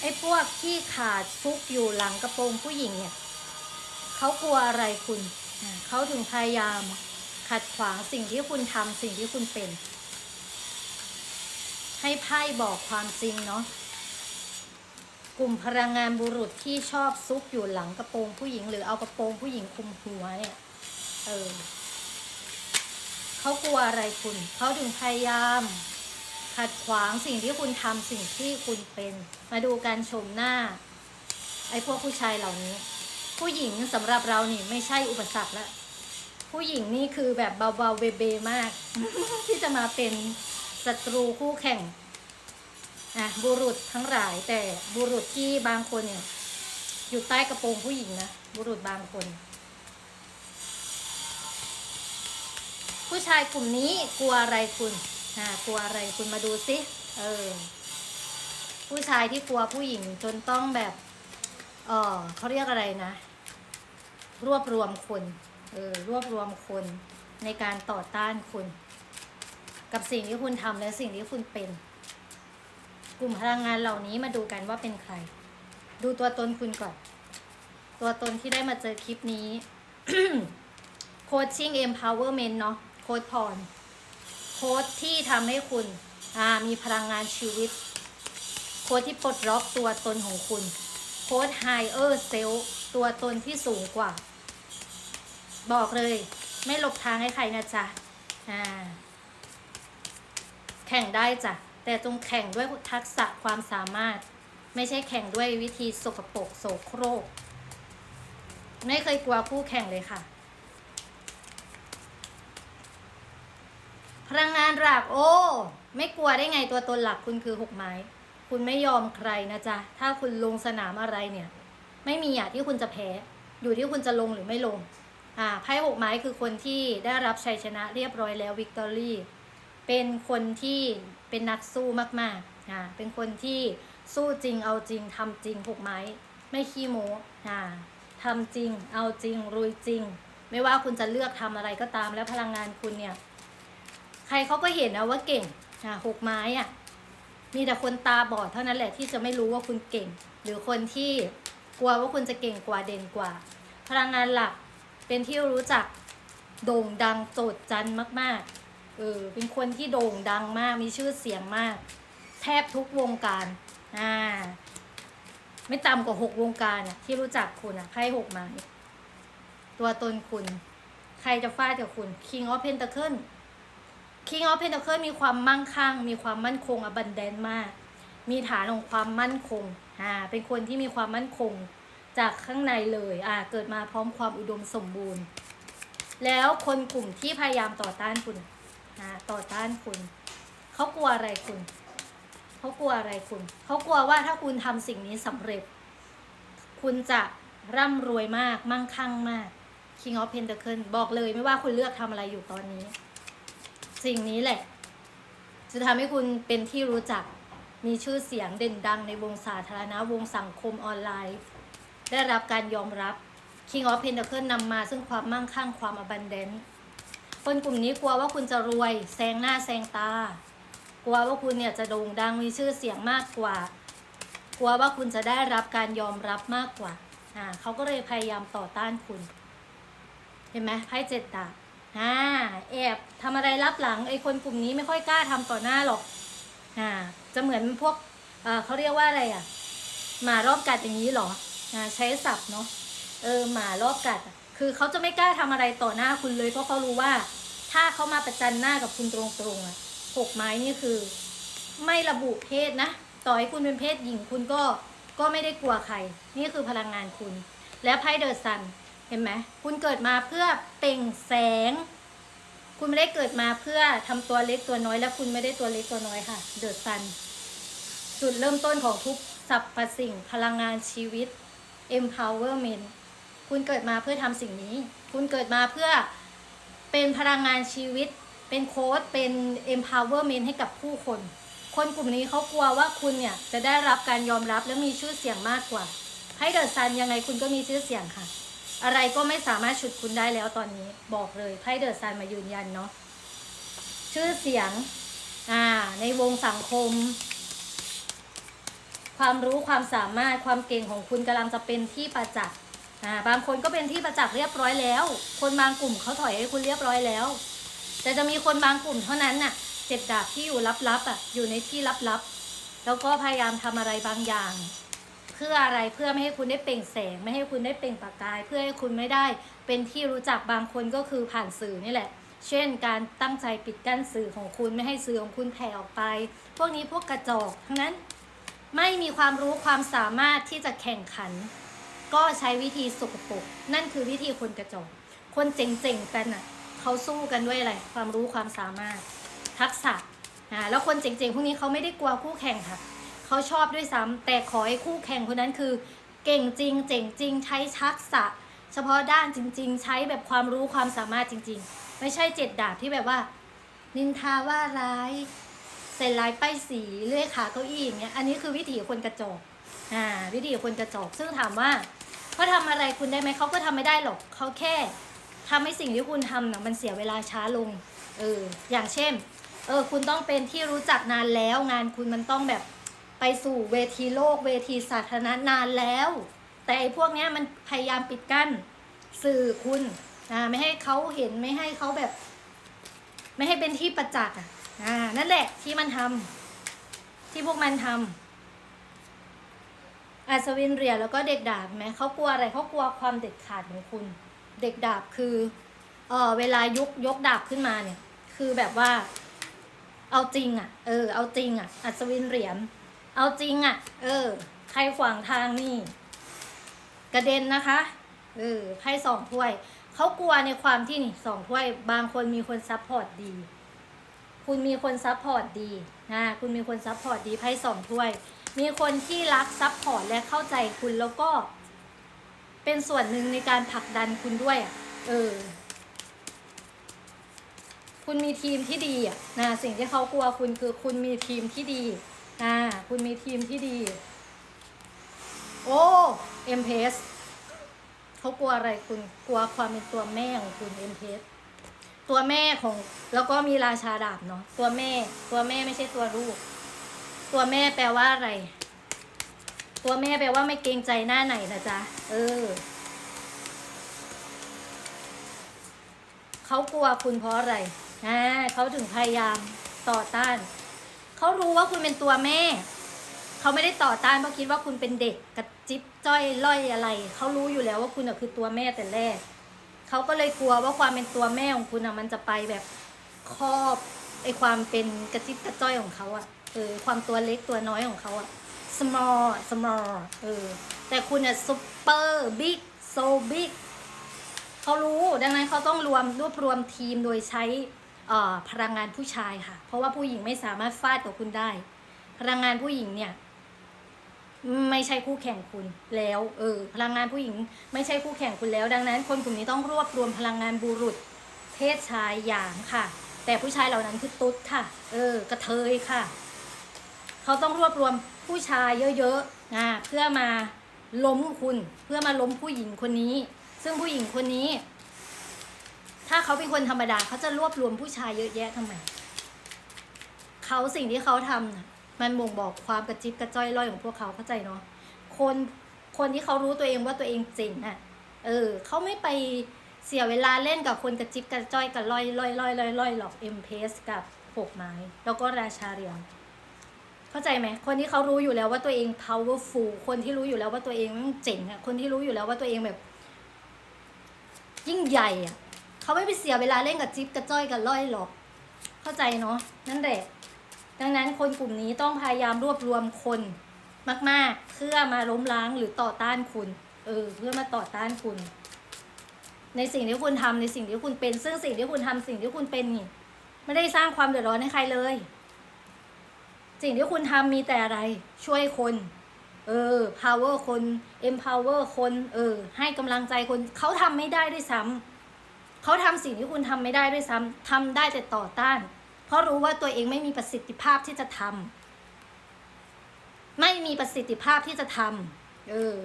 ไอ้พวกที่ขาดฟุกอยู่หลังกระโปรงผู้หญิงเนี่ยเขากลัวอะไรคุณเขาถึงพยายามขัดขวางสิ่งที่คุณทำสิ่งที่คุณเป็น ให้ไพ่บอกความจริงเนาะกลุ่มพลังงานบุรุษที่ชอบซุกอยู่หลังกระโปรงผู้หญิง หรือเอากระโปรงผู้หญิงคุมหัวเนี่ยเออเขากลัวอะไรคุณ เขาถึงพยายาม ขัดขวางสิ่งที่คุณทำสิ่งที่คุณเป็น มาดูการชมหน้า ไอ้พวกผู้ชายเหล่านี้ ผู้หญิงสำหรับเรานี่ไม่ใช่อุปสรรคละผู้หญิงนี่คือแบบเบาๆเบเบมาก ที่จะมาเป็นศัตรูคู่แข่งอะบุรุษทั้งหลาย แต่บุรุษที่บางคนเนี่ยอยู่ใต้กระโปรงผู้หญิงนะบุรุษบางคน ผู้ชายกลุ่มนี้กลัวอะไรคุณ อ่ากลัวอะไรคุณมาดูสิเออผู้ชายที่กลัวผู้หญิงจนต้องแบบเออเขาเรียกอะไรนะ รวบรวมคนเออรวบรวมคนในการต่อต้านคุณ กับสิ่งที่คุณทำและสิ่งที่คุณเป็น กลุ่มพลังงานเหล่านี้มาดูกันว่าเป็นใคร ดูตัวตนคุณก่อน ตัวตนที่ได้มาเจอคลิปนี้โคชชิ่ง empowerment เนาะโค้ดพร โค้ดที่ทำให้คุณมีพลังงานชีวิต โค้ดที่ปลดล็อกตัวตนของคุณ โค้ด higher self ตัวตนที่สูงกว่า บอกเลย ไม่หลบทางให้ใครนะจ๊ะแข่งได้จ้ะ แต่จงแข่งด้วยทักษะความสามารถ ไม่ใช่แข่งด้วยวิธีสกปรกโสโครก ไม่เคยกลัวคู่แข่งเลยค่ะ พลังงานหลักโอ้ไม่กลัวได้ไงตัวตนหลักคุณคือหกไม้ คุณไม่ยอมใครนะจ๊ะ ถ้าคุณลงสนามอะไรเนี่ย ไม่มีอะที่คุณจะแพ้ อยู่ที่คุณจะลงหรือไม่ลงอ่าไพ่หกไม้คือคนที่ได้รับชัยชนะเรียบร้อยแล้ววิกตอรี่เป็นคนที่เป็นนักสู้มากๆอ่าเป็นคนที่สู้จริงเอาจริงทำจริงหกไม้ ไม่ขี้โม้อ่าทำจริง เอาจริงรุยจริง ไม่ว่าคุณจะเลือกทำอะไรก็ตามแล้วพลังงานคุณเนี่ย ใครเขาก็เห็นนะว่าเก่งอ่าหกไม้อะ มีแต่คนตาบอดเท่านั้นแหละที่จะไม่รู้ว่าคุณเก่ง หรือคนที่กลัวว่าคุณจะเก่งกว่าเด่นกว่า พลังงานหลักเป็นที่รู้จักโด่งดังโจดจันมากๆเออเป็นคนที่โด่งดังมากมีชื่อเสียงมาก แทบทุกวงการอ่าไม่ต่ำกว่าหกวงการน่ะที่รู้จักคุณอะไพ่หกไม้ตัวตนคุณ ใครจะฟาดกับคุณ King of Pentacle King of Pentacle มีความมั่งคั่ง มีความมั่นคงอบันแดนมาก มีฐานของความมั่นคงอ่าเป็นคนที่มีความมั่นคงจากข้างในเลยอ่าเกิดมาพร้อมความอุดมสมบูรณ์ แล้วคนกลุ่มที่พยายามต่อต้านคุณอ่าต่อต้านคุณ เขากลัวอะไรคุณ เขากลัวอะไรคุณ เขากลัวว่าถ้าคุณทำสิ่งนี้สำเร็จ คุณจะร่ำรวยมาก มั่งคั่งมาก King of Pentacle บอกเลยไม่ว่าคุณเลือกทำอะไรอยู่ตอนนี้ สิ่งนี้แหละ จะทำให้คุณเป็นที่รู้จักมีชื่อเสียงเด่นดังในวงสาธารณะวงสังคมออนไลน์ ได้รับการยอมรับ King of Pentacle นำมาซึ่งความมั่งคั่งความ abundant คนกลุ่มนี้กลัวว่าคุณจะรวยแซงหน้าแซงตา กลัวว่าคุณเนี่ยจะโด่งดังมีชื่อเสียงมากกว่า กลัวว่าคุณจะได้รับการยอมรับมากกว่าอ่าเขาก็เลยพยายามต่อต้านคุณ เห็นไหมไพ่เจ็ดดาบ อ่าแอบทำอะไรรับหลังไอ้คนกลุ่มนี้ไม่ค่อยกล้าทำต่อหน้าหรอกอ่าจะเหมือนพวกเขาเรียกว่าอะไรอะหมารอบกัดอย่างนี้หรออ่าใช้ศัพท์เนาะเออหมารอบกัด คือเขาจะไม่กล้าทำอะไรต่อหน้าคุณเลยเพราะเขารู้ว่า ถ้าเขามาประจันหน้ากับคุณตรงๆอะหกไม้นี่คือ ไม่ระบุเพศนะต่อให้คุณเป็นเพศหญิงคุณก็ก็ไม่ได้กลัวใคร นี่คือพลังงานคุณ และไพ่เดอะซัน เห็นไหมคุณเกิดมาเพื่อเปล่งแสง คุณไม่ได้เกิดมาเพื่อทำตัวเล็กตัวน้อย และคุณไม่ได้ตัวเล็กตัวน้อยค่ะ เดือะซัน จุดเริ่มต้นของทุกสรรพสิ่งพลังงานชีวิต empowerment คุณเกิดมาเพื่อทำสิ่งนี้ คุณเกิดมาเพื่อเป็นพลังงานชีวิต เป็นโค้ดเป็น empowerment ให้กับผู้คน คนกลุ่มนี้เขากลัวว่าคุณเนี่ยจะได้รับการยอมรับและมีชื่อเสียงมากกว่า ให้เดอะซันยังไงคุณก็มีชื่อเสียงค่ะ อะไรก็ไม่สามารถฉุดคุณได้แล้วตอนนี้บอกเลยไพ่เดอะซันมายืนยันเนาะชื่อเสียงอ่าในวงสังคม ความรู้ความสามารถความเก่งของคุณกำลังจะเป็นที่ประจักษ์อ่าบางคนก็เป็นที่ประจักษ์เรียบร้อยแล้ว คนบางกลุ่มเขาถอยให้คุณเรียบร้อยแล้ว แต่จะมีคนบางกลุ่มเท่านั้นน่ะเจ็ดดาบที่อยู่ลับๆอะอยู่ในที่ลับๆแล้วก็พยายามทำอะไรบางอย่าง พื่ออะไรเพื่อไม่ให้คุณได้เปล่งแสง ไม่ให้คุณได้เปล่งประกาย เพื่อให้คุณไม่ได้เป็นที่รู้จักบางคนก็คือผ่านสื่อนี่แหละ เช่น การตั้งใจปิดกั้นสื่อของคุณไม่ให้สื่อของคุณแผ่ออกไป พวกนี้พวกกระจอกทั้งนั้นไม่มีความรู้ความสามารถที่จะแข่งขัน ก็ใช้วิธีสกปรกนั่นคือวิธีคนกระจอกคนเจ๋งๆกันอะเขาสู้กันด้วยอะไรความรู้ความสามารถ ทักษะอ่าแล้วคนเจ๋งๆพวกนี้เขาไม่ได้กลัวคู่แข่งค่ะ เขาชอบด้วยซ้ำแต่ขอให้คู่แข่งคนนั้นคือ เก่งจริง เจ๋งจริง ใช้ทักษะ เฉพาะด้านจริง ๆ ใช้แบบความรู้ความสามารถจริง ๆ ไม่ใช่เจ็ดดาบที่แบบว่า นินทาว่าร้ายใส่ลายป้ายสีเลื่อยขาเก้าอี้อย่างเงี้ยอันนี้คือวิถีคนกระจอกอ่าวิถีคนกระจอกซึ่งถามว่าเขาทำอะไรคุณได้ไหมเขาก็ทำไม่ได้หรอกเขาแค่ทำให้สิ่งที่คุณทำน่ะมันเสียเวลาช้าลงเอออย่างเช่นเออคุณต้องเป็นที่รู้จักนานแล้วงานคุณมันต้องแบบ ไปสู่เวทีโลกเวทีสาธารณะนานแล้ว แต่ไอ้พวกเนี้ยมันพยายามปิดกั้นสื่อคุณอ่าไม่ให้เขาเห็นไม่ให้เขาแบบ ไม่ให้เป็นที่ประจักษ์อะอ่านั่นแหละที่มันทำที่พวกมันทำอัศวินเหรียญแล้วก็เด็กดาบไหมเขากลัวอะไรเขากลัวความเด็ดขาดของคุณ เด็กดาบคือเออเวลายกยกดาบขึ้นมาเนี่ย คือแบบว่า เอาจริงอะ เออเอาจริงอะ อัศวินเหรียญ เอาจริงอะ เออ ใครขวางทางนี่ กระเด็นนะคะ เออไพ่สองถ้วย เขากลัวในความที่นี่สองถ้วย บางคนมีคนซัพพอร์ตดี คุณมีคนซัพพอร์ตดีนะคุณมีคนซัพพอร์ตดีไพ่สองถ้วย มีคนที่รักซัพพอร์ตและเข้าใจคุณแล้วก็ เป็นส่วนหนึ่งในการผลักดันคุณด้วยอะเออคุณมีทีมที่ดีอะนะสิ่งที่เขากลัวคุณคือคุณมีทีมที่ดี อ่า คุณมีทีมที่ดี โอ้เอ็มเพสเขากลัวอะไรคุณกลัวความเป็นตัวแม่ของคุณเอ็มเพสตัวแม่ของ แล้วก็มีราชาดาบเนาะตัวแม่ ตัวแม่ไม่ใช่ตัวลูก ตัวแม่แปลว่าอะไร ตัวแม่แปลว่าไม่เกรงใจหน้าไหนนะจ๊ะเออเขากลัวคุณเพราะอะไรอ่าเขาถึงพยายามต่อต้าน เขารู้ว่าคุณเป็นตัวแม่ เขาไม่ได้ต่อต้านเพราะคิดว่าคุณเป็นเด็กกระจิบจ้อยล่อยอะไร เขารู้อยู่แล้วว่าคุณน่ะคือตัวแม่แต่แรก เขาก็เลยกลัวว่าความเป็นตัวแม่ของคุณอะมันจะไปแบบครอบไอความเป็นกระจิบกระจ้อยของเขาอะเออความตัวเล็กตัวน้อยของเขาอะ small small เออแต่คุณอะ super big so big เขารู้ดังนั้นเขาต้องรวมรวบรวมทีมโดยใช้ พลังงานผู้ชายค่ะ เพราะว่าผู้หญิงไม่สามารถฟาดกับคุณได้ พลังงานผู้หญิงเนี่ย ไม่ใช่คู่แข่งคุณแล้ว เออ พลังงานผู้หญิง ไม่ใช่คู่แข่งคุณแล้ว ดังนั้น คนกลุ่มนี้ต้องรวบรวมพลังงานบุรุษ เพศชายหยางค่ะ แต่ผู้ชายเหล่านั้นคือตุ๊ดค่ะ เออ กระเทยค่ะ เขาต้องรวบรวมผู้ชายเยอะๆนะเพื่อมาล้มคุณ เพื่อมาล้มผู้หญิงคนนี้ ซึ่งผู้หญิงคนนี้ถ้าเขาเป็นคนธรรมดาเขาจะรวบรวมผู้ชายเยอะแยะทำไมเขาสิ่งที่เขาทำน่ะมันบ่งบอกความกระจิบกระจ้อยร่อยของพวกเขาเข้าใจเนาะคนคนที่เขารู้ตัวเองว่าตัวเองเจ๋งอะ เออเขาไม่ไปเสียเวลาเล่นกับคนกระจิบกระจ้อยกับล่อยล่อยล่อยล่อยล่อยหรอกเอ็มเพสกับหกไม้ แล้วก็ราชาเรียญเข้าใจไหมคนที่เขารู้อยู่แล้วว่าตัวเอง powerful คนที่รู้อยู่แล้วว่าตัวเองเจ๋งอะคนที่รู้อยู่แล้วว่าตัวเองแบบ ยิ่งใหญ่อะ เขาไม่ไปเสียเวลาเล่นกับจิ๊บกับจ้อยกับล่อยหรอก เข้าใจเนาะนั่นแหละดังนั้นคนกลุ่มนี้ต้องพยายามรวบรวมคนมาก ๆ เพื่อมาล้มล้างหรือต่อต้านคุณ เออ เพื่อมาต่อต้านคุณ ในสิ่งที่คุณทำในสิ่งที่คุณเป็น ซึ่งสิ่งที่คุณทำสิ่งที่คุณเป็นนี่ไม่ได้สร้างความเดือดร้อนให้ใครเลย สิ่งที่คุณทำมีแต่อะไร ช่วยคน เออ power คน empower คน เออ ให้กำลังใจคนเขาทำไม่ได้ด้วยซ้ำ เขาทำสิ่งที่คุณทำไม่ได้ด้วยซ้ำทำได้แต่ต่อต้าน เพราะรู้ว่าตัวเองไม่มีประสิทธิภาพที่จะทำไม่มีประสิทธิภาพที่จะทำเออ